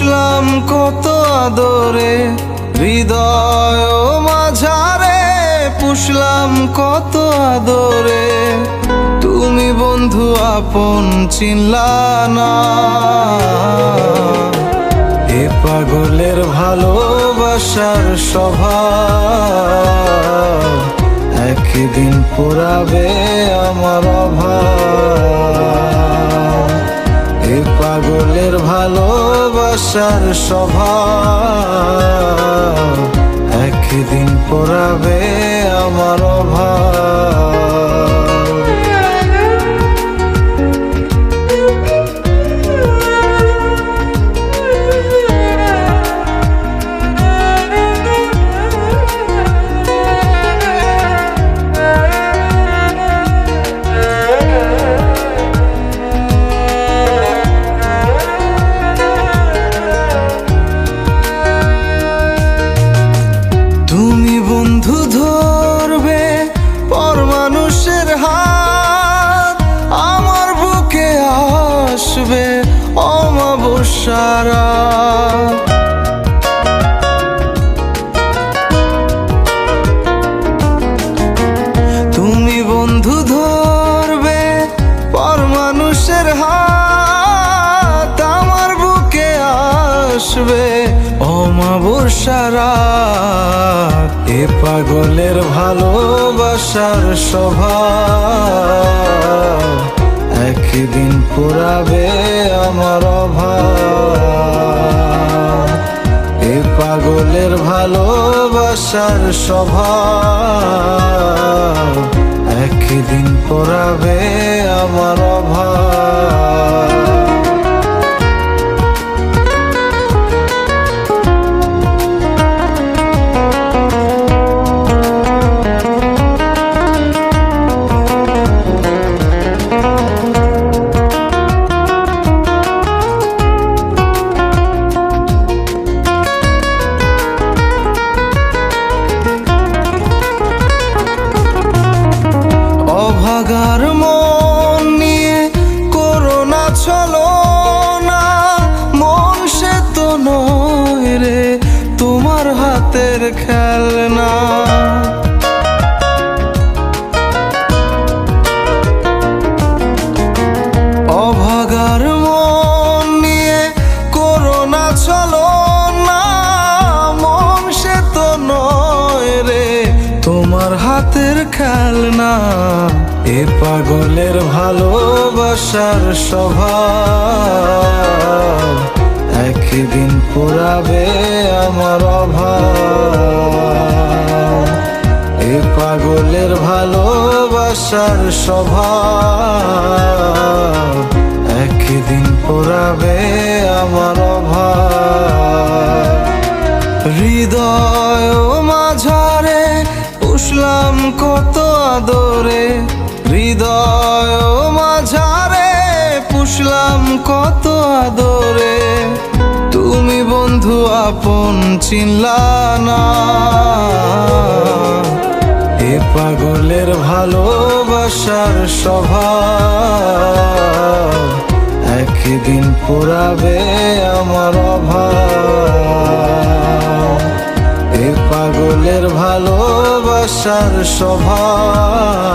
পুষলাম কত আদরে, হৃদয় মাঝারে পুষলাম কত আদরে। তুমি বন্ধু আপন চিনলা না। এ পাগলের ভালোবাসার স্বভাব, একদিন পুরাবে আমার অভাব। ভালোবাসার স্বভাব। অমাবস্যারা। তুমি বন্ধু ধরবে পর মানুষের হাত, আমার বুকে আসবে অমাবস্যারা। এ পাগলের ভালোবাসার স্বভাব একদিন পুরাবে আমার অভাব। এ পাগলের ভালোবাসার স্বভাব। একদিন পড়াবে আমার হাতের খেলনা অভাগার মন নিয়ে করোনা চলো না। মন সে তো নয় রে, তোমার হাতের খেলনা। এ পাগলের ভালোবাসার স্বভাব। একদিন পুরাবে আমার ভালোবাসার স্বভাব একদিন পড়াবে আমার অভাব। হৃদয় মাঝারে পুষলাম কত আদরে। হৃদয় মাঝারে পুষলাম কত আদরে। তুমি বন্ধু আপন চিনলা না। এ পাগলের ভালোবাসার স্বভাব একদিন পুরাবে আমার অভাব। এ পাগলের ভালোবাসার স্বভাব